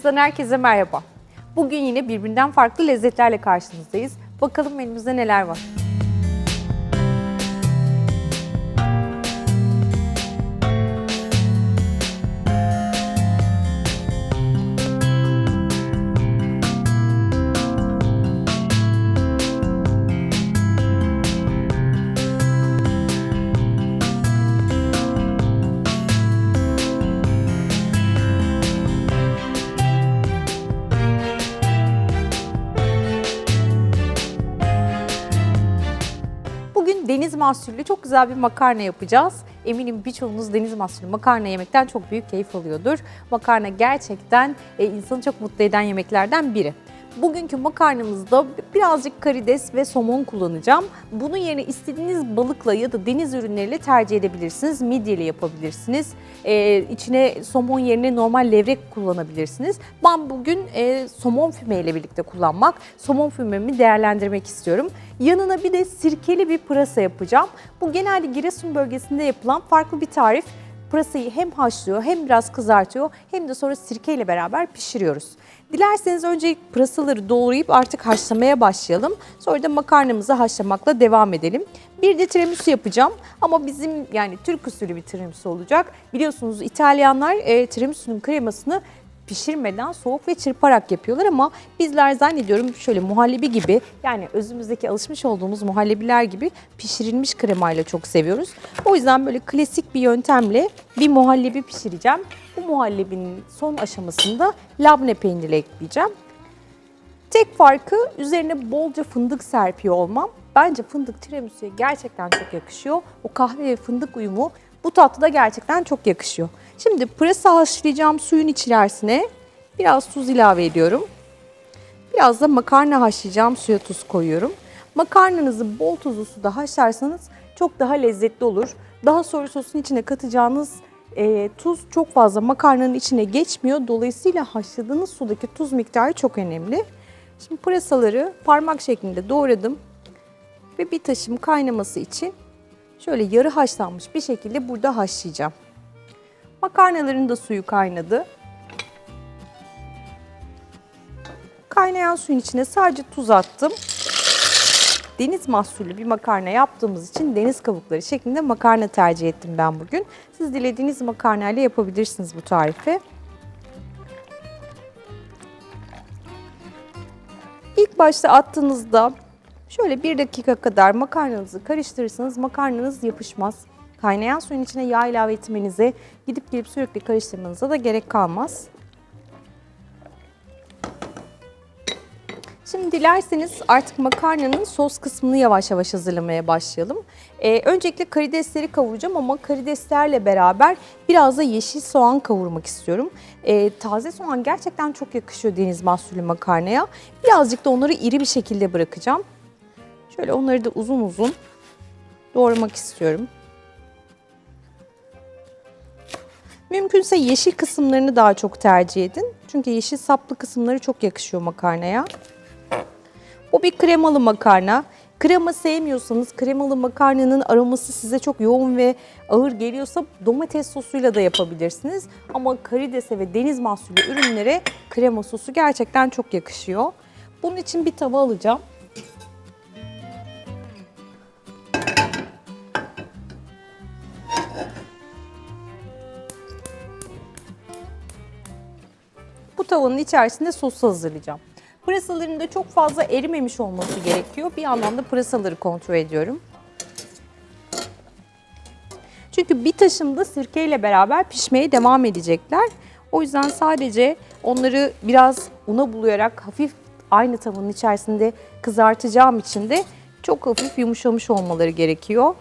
Sofralarımızdan herkese merhaba. Bugün yine birbirinden farklı lezzetlerle karşınızdayız. Bakalım menümüzde neler var. Mahsullü çok güzel bir makarna yapacağız. Eminim birçoğunuz deniz mahsullü makarna yemekten çok büyük keyif alıyordur. Makarna gerçekten e, insanı çok mutlu eden yemeklerden biri. Bugünkü makarnamızda birazcık karides ve somon kullanacağım. Bunun yerine istediğiniz balıkla ya da deniz ürünleriyle tercih edebilirsiniz. Midyeli yapabilirsiniz. Ee, içine somon yerine normal levrek kullanabilirsiniz. Ben bugün e, somon fümeyle birlikte kullanmak, somon fümemi değerlendirmek istiyorum. Yanına bir de sirkeli bir pırasa yapacağım. Bu genelde Giresun bölgesinde yapılan farklı bir tarif. Pırasayı hem haşlıyor hem biraz kızartıyor hem de sonra sirkeyle beraber pişiriyoruz. Dilerseniz önce pırasaları doğrayıp artık haşlamaya başlayalım. Sonra da makarnamızı haşlamakla devam edelim. Bir de tiramisu yapacağım ama bizim yani Türk usulü bir tiramisu olacak. Biliyorsunuz İtalyanlar e, tiramisu'nun kremasını pişirmeden soğuk ve çırparak yapıyorlar ama bizler zannediyorum şöyle muhallebi gibi yani özümüzdeki alışmış olduğumuz muhallebiler gibi pişirilmiş kremayla çok seviyoruz. O yüzden böyle klasik bir yöntemle bir muhallebi pişireceğim. Bu muhallebinin son aşamasında labne peyniri ekleyeceğim. Tek farkı üzerine bolca fındık serpiyor olmam. Bence fındık tiramisu'ya gerçekten çok yakışıyor. O kahve ve fındık uyumu bu tatlıda gerçekten çok yakışıyor. Şimdi pırasa haşlayacağım suyun içerisine biraz tuz ilave ediyorum. Biraz da makarna haşlayacağım suya tuz koyuyorum. Makarnanızı bol tuzlu suda haşlarsanız çok daha lezzetli olur. Daha sonra sosun içine katacağınız e, tuz çok fazla makarnanın içine geçmiyor. Dolayısıyla haşladığınız sudaki tuz miktarı çok önemli. Şimdi pırasaları parmak şeklinde doğradım ve bir taşım kaynaması için şöyle yarı haşlanmış bir şekilde burada haşlayacağım. Makarnaların da suyu kaynadı. Kaynayan suyun içine sadece tuz attım. Deniz mahsullü bir makarna yaptığımız için deniz kabukları şeklinde makarna tercih ettim ben bugün. Siz dilediğiniz makarnayla yapabilirsiniz bu tarifi. İlk başta attığınızda şöyle bir dakika kadar makarnanızı karıştırırsanız makarnanız yapışmaz. Kaynayan suyun içine yağ ilave etmenize, gidip gelip sürekli karıştırmanıza da gerek kalmaz. Şimdi dilerseniz artık makarnanın sos kısmını yavaş yavaş hazırlamaya başlayalım. Ee, öncelikle karidesleri kavuracağım ama karideslerle beraber biraz da yeşil soğan kavurmak istiyorum. Ee, taze soğan gerçekten çok yakışıyor deniz mahsulü makarnaya. Birazcık da onları iri bir şekilde bırakacağım. Şöyle onları da uzun uzun doğramak istiyorum. Mümkünse yeşil kısımlarını daha çok tercih edin. Çünkü yeşil saplı kısımları çok yakışıyor makarnaya. Bu bir kremalı makarna. Krema sevmiyorsanız kremalı makarnanın aroması size çok yoğun ve ağır geliyorsa domates sosuyla da yapabilirsiniz. Ama karidese ve deniz mahsulü ürünlere krema sosu gerçekten çok yakışıyor. Bunun için bir tava alacağım. Tavanın içerisinde sosu hazırlayacağım. Pırasaların da çok fazla erimemiş olması gerekiyor. Bir yandan da pırasaları kontrol ediyorum. Çünkü bir taşımda sirkeyle beraber pişmeye devam edecekler. O yüzden sadece onları biraz una bulayarak hafif aynı tavanın içerisinde kızartacağım için de çok hafif yumuşamış olmaları gerekiyor.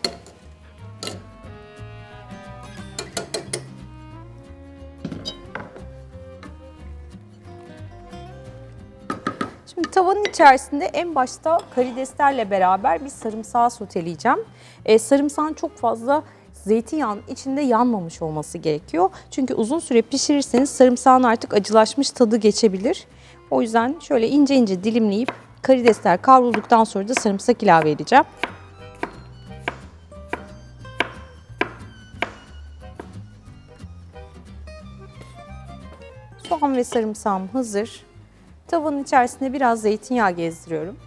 Tavanın içerisinde en başta karideslerle beraber bir sarımsağı soteleyeceğim. Ee, sarımsağın çok fazla zeytinyağının içinde yanmamış olması gerekiyor. Çünkü uzun süre pişirirseniz sarımsağın artık acılaşmış tadı geçebilir. O yüzden şöyle ince ince dilimleyip karidesler kavrulduktan sonra da sarımsak ilave edeceğim. Soğan ve sarımsağım hazır. Tavanın içerisine biraz zeytinyağı gezdiriyorum.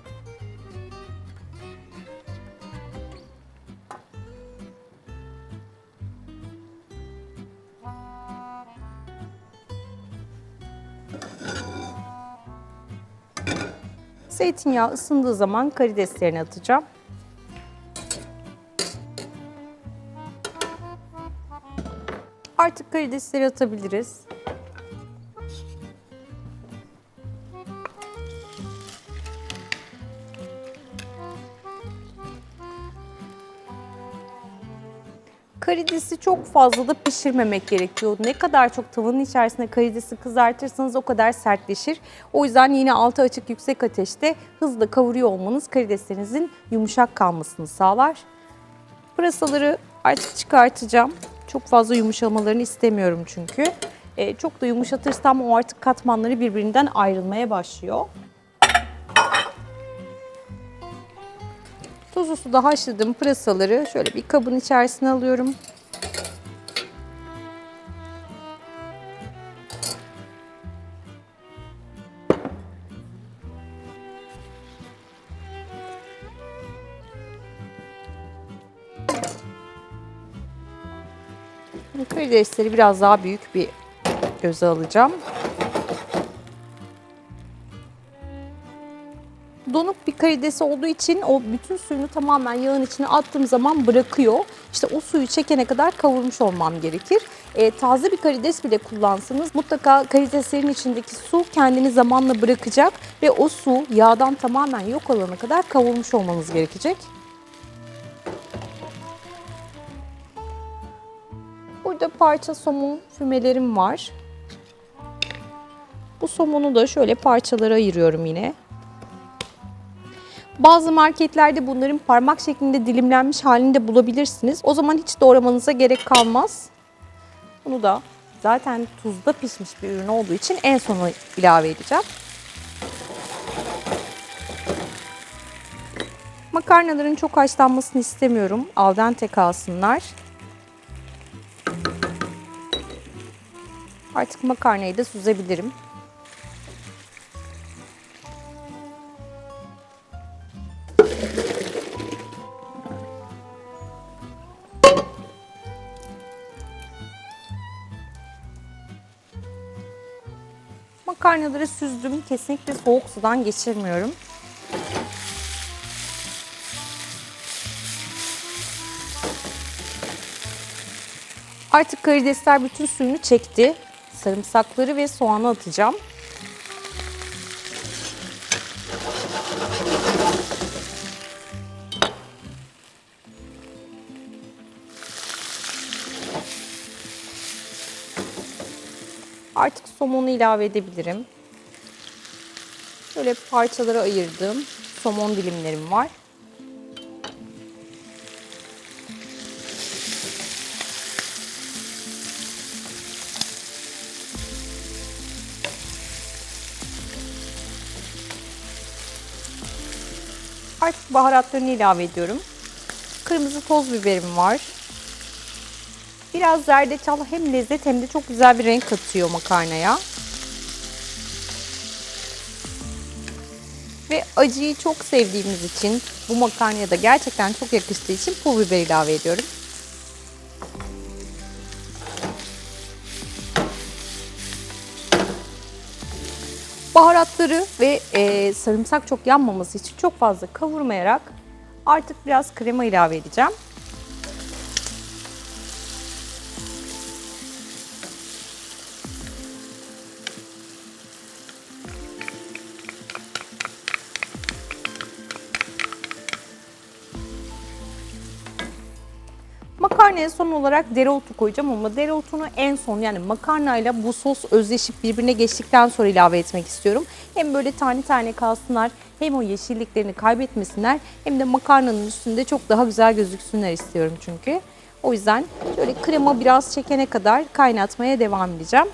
Zeytinyağı ısındığı zaman karideslerini atacağım. Artık karidesleri atabiliriz. Karidesi çok fazla da pişirmemek gerekiyor. Ne kadar çok tavanın içerisinde karidesi kızartırsanız o kadar sertleşir. O yüzden yine altı açık yüksek ateşte hızla kavuruyor olmanız karideslerinizin yumuşak kalmasını sağlar. Pırasaları artık çıkartacağım. Çok fazla yumuşamalarını istemiyorum çünkü. Ee, çok da yumuşatırsam o artık katmanları birbirinden ayrılmaya başlıyor. Tuzlu suda haşladığım pırasaları şöyle bir kabın içerisine alıyorum. Karidesleri biraz daha büyük bir göze alacağım. Karidesi olduğu için o bütün suyunu tamamen yağın içine attığım zaman bırakıyor. İşte o suyu çekene kadar kavurmuş olmam gerekir. E, taze bir karides bile kullansanız mutlaka karideslerin içindeki su kendini zamanla bırakacak ve o su yağdan tamamen yok olana kadar kavurmuş olmanız gerekecek. Burada parça somon fümelerim var. Bu somonu da şöyle parçalara ayırıyorum yine. Bazı marketlerde bunların parmak şeklinde dilimlenmiş halini de bulabilirsiniz. O zaman hiç doğramanıza gerek kalmaz. Bunu da zaten tuzda pişmiş bir ürün olduğu için en sona ilave edeceğim. Makarnaların çok haşlanmasını istemiyorum. Al dente kalsınlar. Artık makarnayı da süzebilirim. Makarnaları süzdüm. Kesinlikle soğuk sudan geçirmiyorum. Artık karidesler bütün suyunu çekti. Sarımsakları ve soğanı atacağım. Somonu ilave edebilirim. Şöyle parçalara ayırdığım somon dilimlerim var. Artık baharatlarını ilave ediyorum. Kırmızı toz biberim var. Biraz zerdeçal hem lezzet hem de çok güzel bir renk katıyor makarnaya. Ve acıyı çok sevdiğimiz için bu makarnaya da gerçekten çok yakıştığı için pul biber ilave ediyorum. Baharatları ve e, sarımsak çok yanmaması için çok fazla kavurmayarak artık biraz krema ilave edeceğim. Makarnaya son olarak dereotu koyacağım ama dereotunu en son yani makarnayla bu sos özleşip birbirine geçtikten sonra ilave etmek istiyorum. Hem böyle tane tane kalsınlar hem o yeşilliklerini kaybetmesinler hem de makarnanın üstünde çok daha güzel gözüksünler istiyorum çünkü. O yüzden şöyle krema biraz çekene kadar kaynatmaya devam edeceğim.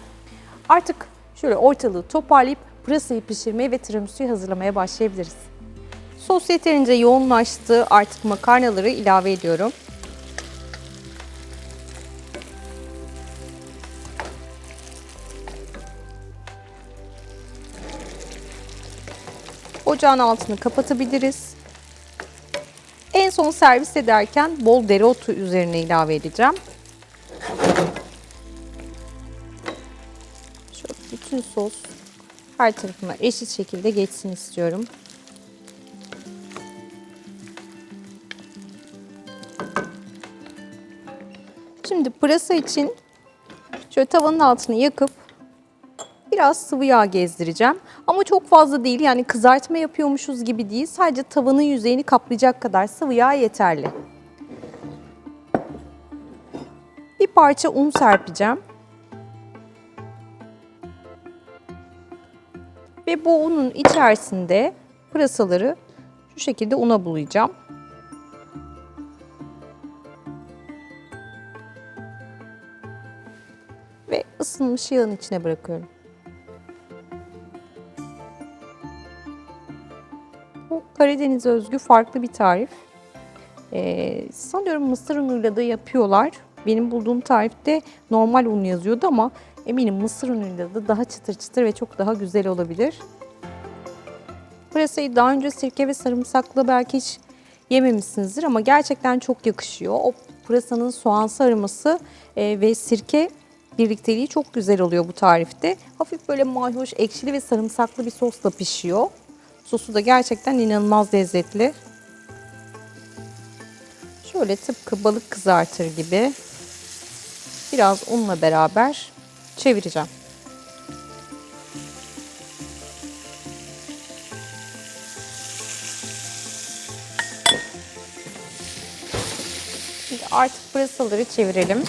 Artık şöyle ortalığı toparlayıp pırasayı pişirmeye ve tiramisu'yu hazırlamaya başlayabiliriz. Sos yeterince yoğunlaştı. Artık makarnaları ilave ediyorum. Ocağın altını kapatabiliriz. En son servis ederken bol dereotu üzerine ilave edeceğim. Şöyle bütün sos her tarafına eşit şekilde geçsin istiyorum. Şimdi pırasa için şöyle tavanın altını yakıp biraz sıvı yağ gezdireceğim. Ama çok fazla değil yani kızartma yapıyormuşuz gibi değil. Sadece tavanın yüzeyini kaplayacak kadar sıvı yağ yeterli. Bir parça un serpeceğim. Ve bu unun içerisinde pırasaları şu şekilde una bulayacağım. Ve ısınmış yağın içine bırakıyorum. Karadeniz özgü farklı bir tarif. Ee, sanıyorum mısır unuyla da yapıyorlar. Benim bulduğum tarifte normal un yazıyordu ama eminim mısır unuyla da daha çıtır çıtır ve çok daha güzel olabilir. Pırasayı daha önce sirke ve sarımsakla belki hiç yememişsinizdir ama gerçekten çok yakışıyor. O pırasanın soğansı aroması e, ve sirke birlikteliği çok güzel oluyor bu tarifte. Hafif böyle mayhoş, ekşili ve sarımsaklı bir sosla pişiyor. Sosu da gerçekten inanılmaz lezzetli. Şöyle tıpkı balık kızartır gibi biraz unla beraber çevireceğim. Artık pırasaları çevirelim.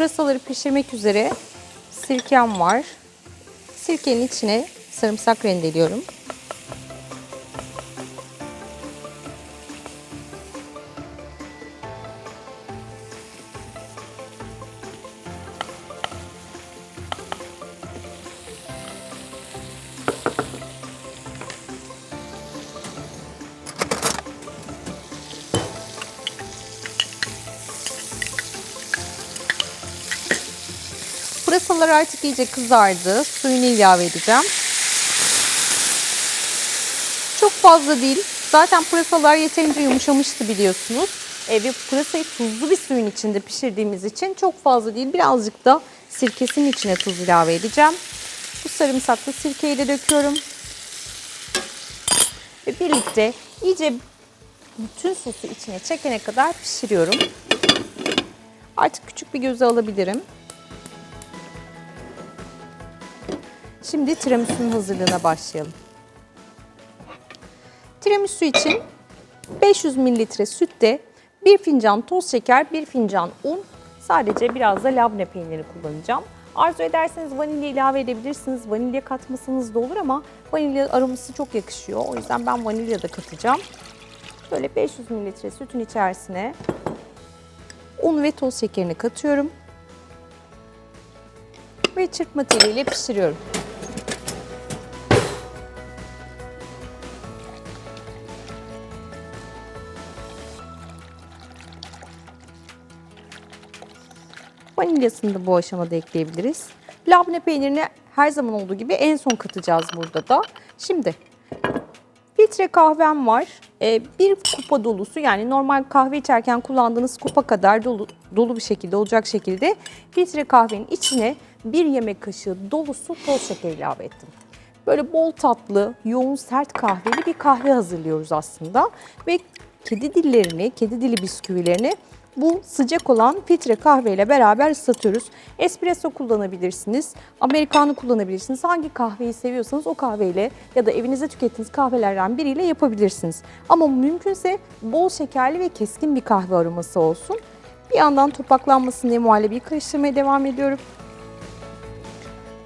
Pırasaları pişirmek üzere sirkem var. Sirkenin içine sarımsak rendeliyorum. İyice kızardı. Suyunu ilave edeceğim. Çok fazla değil. Zaten pırasalar yeterince yumuşamıştı biliyorsunuz. E, ve pırasayı tuzlu bir suyun içinde pişirdiğimiz için çok fazla değil. Birazcık da sirkesinin içine tuz ilave edeceğim. Bu sarımsaklı sirkeyi de döküyorum. Ve birlikte iyice bütün sosu içine çekene kadar pişiriyorum. Artık küçük bir göze alabilirim. Şimdi tiramisu'nun hazırlığına başlayalım. Tiramisu için 500 mililitre sütte 1 fincan toz şeker, 1 fincan un, sadece biraz da labne peyniri kullanacağım. Arzu ederseniz vanilya ilave edebilirsiniz. Vanilya katmasanız da olur ama vanilya aroması çok yakışıyor. O yüzden ben vanilya da katacağım. Böyle 500 mililitre sütün içerisine un ve toz şekerini katıyorum. Ve çırpma teliyle pişiriyorum. Vanilyasını da bu aşamada ekleyebiliriz. Labne peynirini her zaman olduğu gibi en son katacağız burada da. Şimdi filtre kahvem var. Ee, bir kupa dolusu yani normal kahve içerken kullandığınız kupa kadar dolu, dolu bir şekilde olacak şekilde filtre kahvenin içine bir yemek kaşığı dolusu toz şeker ilave ettim. Böyle bol tatlı, yoğun, sert kahveli bir kahve hazırlıyoruz aslında. Ve kedi dillerini, kedi dili bisküvilerini bu sıcak olan filtre kahveyle beraber ıslatıyoruz. Espresso kullanabilirsiniz, americano kullanabilirsiniz. Hangi kahveyi seviyorsanız o kahveyle ya da evinizde tükettiğiniz kahvelerden biriyle yapabilirsiniz. Ama mümkünse bol şekerli ve keskin bir kahve aroması olsun. Bir yandan topaklanmasın diye muhallebiyi karıştırmaya devam ediyorum.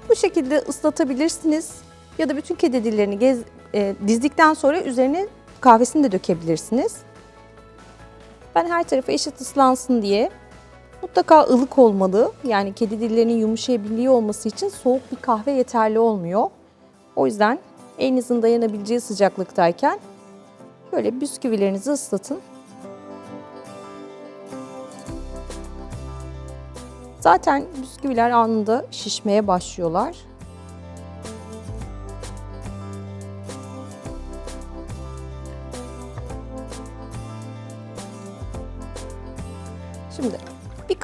Bu şekilde ıslatabilirsiniz ya da bütün kedi dillerini gez, e, dizdikten sonra üzerine kahvesini de dökebilirsiniz. Ben her tarafı eşit ıslansın diye mutlaka ılık olmalı. Yani kedi dillerinin yumuşayabiliyor olması için soğuk bir kahve yeterli olmuyor. O yüzden elinizin dayanabileceği sıcaklıktayken Böyle bisküvilerinizi ıslatın. Zaten bisküviler anında şişmeye başlıyorlar.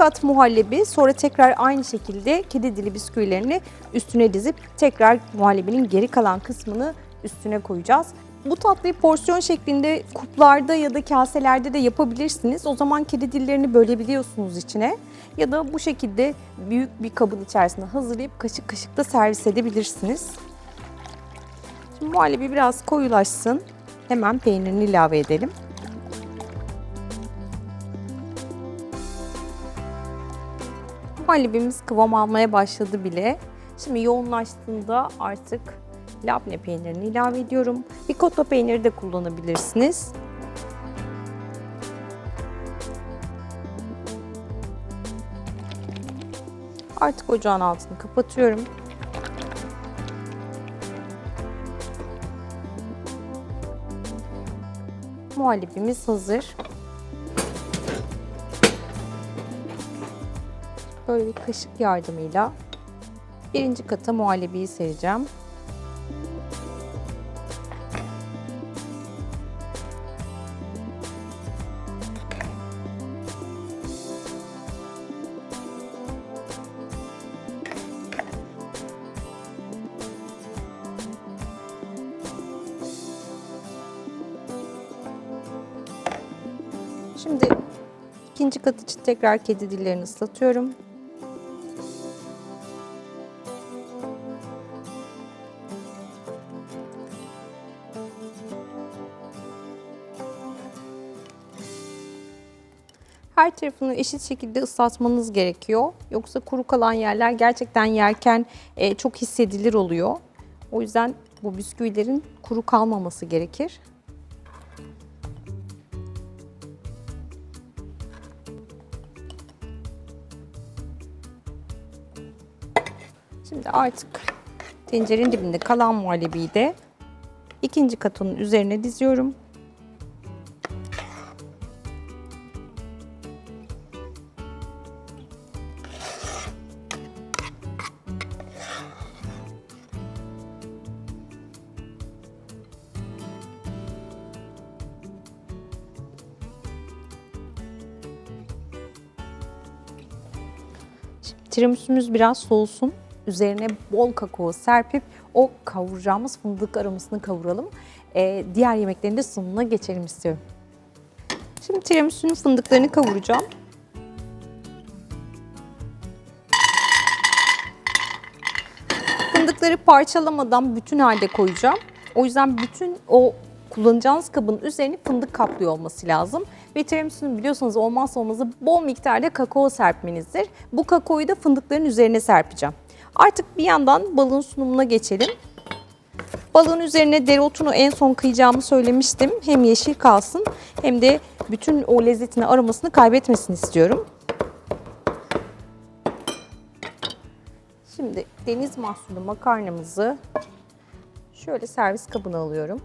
Kat muhallebi sonra tekrar aynı şekilde kedi dili bisküvilerini üstüne dizip tekrar muhallebinin geri kalan kısmını üstüne koyacağız. Bu tatlıyı porsiyon şeklinde kuplarda ya da kaselerde de yapabilirsiniz. O zaman kedi dillerini bölebiliyorsunuz içine. Ya da bu şekilde büyük bir kabın içerisine hazırlayıp kaşık kaşık da servis edebilirsiniz. Şimdi muhallebi biraz koyulaşsın. Hemen peynirini ilave edelim. Muhallebimiz kıvam almaya başladı bile. Şimdi yoğunlaştığında artık labne peynirini ilave ediyorum. Ricotta peyniri de kullanabilirsiniz. Artık ocağın altını kapatıyorum. Muhallebimiz hazır. Böyle bir kaşık yardımıyla birinci kata muhallebiyi sereceğim. Şimdi ikinci kat için tekrar kedi dillerini ıslatıyorum. Her tarafını eşit şekilde ıslatmanız gerekiyor. Yoksa kuru kalan yerler gerçekten yerken e, çok hissedilir oluyor. O yüzden bu bisküvilerin kuru kalmaması gerekir. Şimdi artık tencerenin dibinde kalan muhallebiyi de ikinci katının üzerine diziyorum. Tiramisu'muz biraz soğusun. Üzerine bol kakao serpip o kavuracağımız fındık aromasını kavuralım. Ee, diğer yemeklerin de sunumuna geçelim istiyorum. Şimdi tiramisu'nun fındıklarını kavuracağım. Fındıkları parçalamadan bütün halde koyacağım. O yüzden bütün o kullanacağınız kabın üzerine fındık kaplıyor olması lazım. Ve tiramisu'nun biliyorsanız olmazsa olmazı bol miktarda kakao serpmenizdir. Bu kakaoyu da fındıkların üzerine serpeceğim. Artık bir yandan balığın sunumuna geçelim. Balığın üzerine dereotunu en son kıyacağımı söylemiştim. Hem yeşil kalsın hem de bütün o lezzetini aromasını kaybetmesini istiyorum. Şimdi deniz mahsulü makarnamızı şöyle servis kabına alıyorum.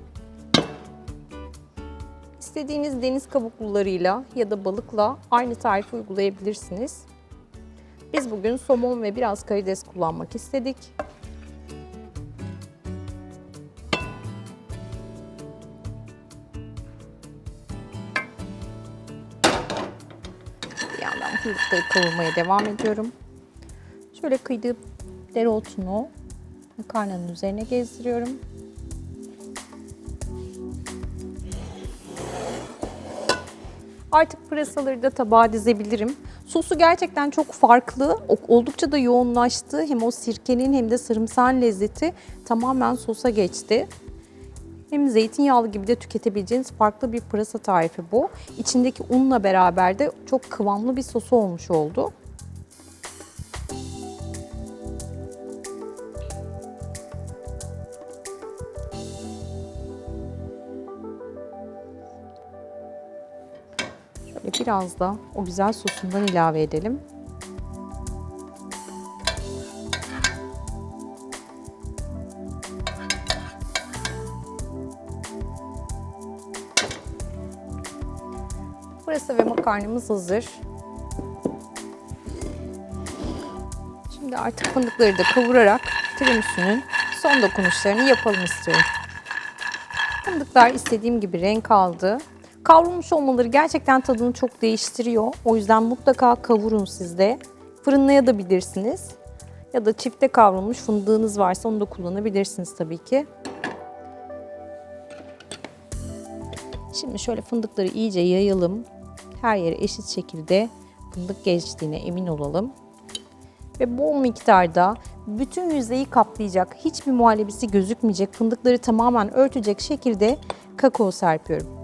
İstediğiniz deniz kabuklularıyla ya da balıkla aynı tarifi uygulayabilirsiniz. Biz bugün somon ve biraz karides kullanmak istedik. Bir yandan fındıkları kavurmaya devam ediyorum. Şöyle kıydığım dereotunu makarnanın üzerine gezdiriyorum. Artık pırasaları da tabağa dizebilirim. Sosu gerçekten çok farklı. Oldukça da yoğunlaştı. Hem o sirkenin hem de sarımsağın lezzeti tamamen sosa geçti. Hem zeytinyağlı gibi de tüketebileceğiniz farklı bir pırasa tarifi bu. İçindeki unla beraber de çok kıvamlı bir sosu olmuş oldu. Biraz da o güzel sosundan ilave edelim. Pırasa ve makarnamız hazır. Şimdi artık fındıkları da kavurarak tiramisu'nun son dokunuşlarını yapalım istiyorum. Fındıklar istediğim gibi renk aldı. Kavrulmuş olmaları gerçekten tadını çok değiştiriyor. O yüzden mutlaka kavurun siz de. Fırınlayabilirsiniz. Ya da çifte kavrulmuş fındığınız varsa onu da kullanabilirsiniz tabii ki. Şimdi şöyle fındıkları iyice yayalım. Her yere eşit şekilde fındık geçtiğine emin olalım. Ve bol miktarda bütün yüzeyi kaplayacak, hiçbir muhallebisi gözükmeyecek, fındıkları tamamen örtecek şekilde kakao serpiyorum.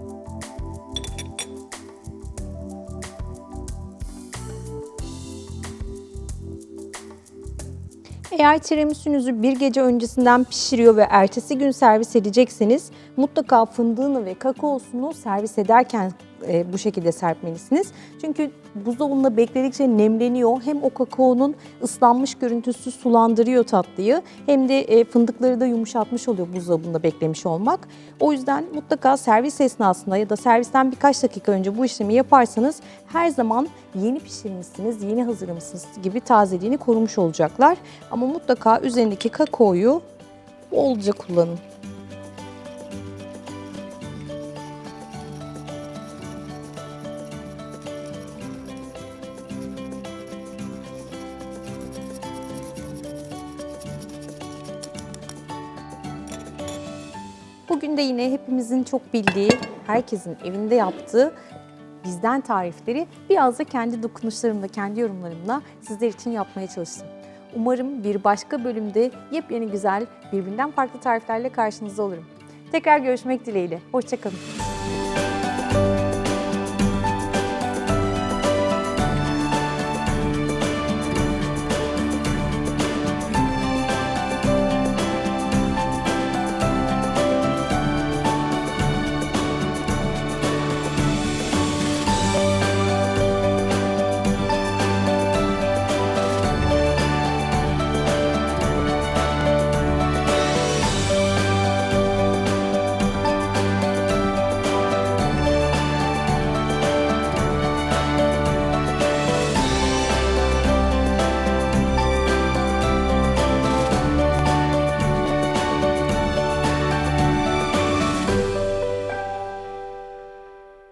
Eğer tiramisu'nuzu bir gece öncesinden pişiriyor ve ertesi gün servis edecekseniz mutlaka fındığını ve kakaosunu servis ederken e, bu şekilde serpmelisiniz. Çünkü buzdolabında bekledikçe nemleniyor. Hem o kakaonun ıslanmış görüntüsü sulandırıyor tatlıyı hem de e, fındıkları da yumuşatmış oluyor buzdolabında beklemiş olmak. O yüzden mutlaka servis esnasında ya da servisten birkaç dakika önce bu işlemi yaparsanız her zaman yeni pişirmişsiniz, yeni hazırlamışsınız gibi tazeliğini korumuş olacaklar. Ama mutlaka üzerindeki kakaoyu bolca kullanın. Yine hepimizin çok bildiği, herkesin evinde yaptığı bizden tarifleri biraz da kendi dokunuşlarımla, kendi yorumlarımla sizler için yapmaya çalıştım. Umarım bir başka bölümde yepyeni güzel, birbirinden farklı tariflerle karşınızda olurum. Tekrar görüşmek dileğiyle. Hoşçakalın.